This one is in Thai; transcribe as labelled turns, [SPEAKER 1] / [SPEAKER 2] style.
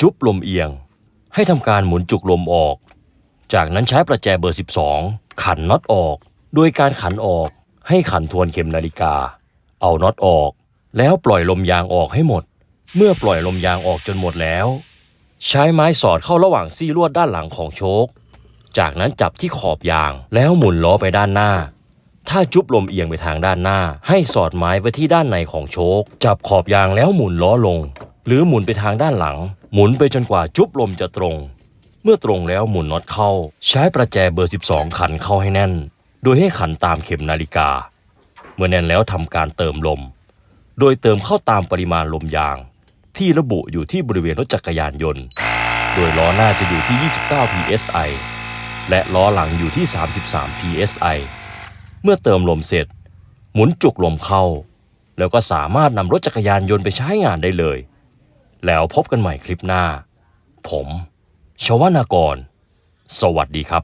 [SPEAKER 1] จุบลมเอียง ให้ทำการหมุนจุกลมออก จากนั้นใช้ประแจเบอร์ 12 ขันน็อตออก โดยการขันออกให้ขันทวนเข็มนาฬิกา เอาน็อตออก แล้วปล่อยลมยางออกให้หมด เมื่อปล่อยลมยางออกจนหมดแล้ว ใช้ไม้สอดเข้าระหว่างซี่ลวดด้านหลังของโชคจากนั้นจับที่ขอบยางแล้วหมุนล้อไปด้านหน้า ถ้าจุบลมเอียงไปทางด้านหน้า ให้สอดไม้ไว้ที่ด้านในของโชคจับขอบยางแล้วหมุนล้อลง หรือหมุนไปทางด้านหลัง หมุนไปจนกว่าจุ๊บลมจะตรง เมื่อตรงแล้วหมุนน็อตเข้า ใช้ประแจเบอร์ 12 ขันเข้าให้แน่น โดยให้ขันตามเข็มนาฬิกา เมื่อแน่นแล้วทำการเติมลม โดยเติมเข้าตามปริมาณลมยาง ที่ระบุอยู่ที่บริเวณรถจักรยานยนต์ โดยล้อหน้าจะอยู่ที่ 29 psi และล้อหลังอยู่ที่ 33 psi เมื่อเติมลมเสร็จ หมุนจุกลมเข้า แล้วก็สามารถนำรถจักรยานยนต์ไปใช้งานได้เลย แล้วพบกันใหม่คลิปหน้า ผม ชวนากร สวัสดีครับ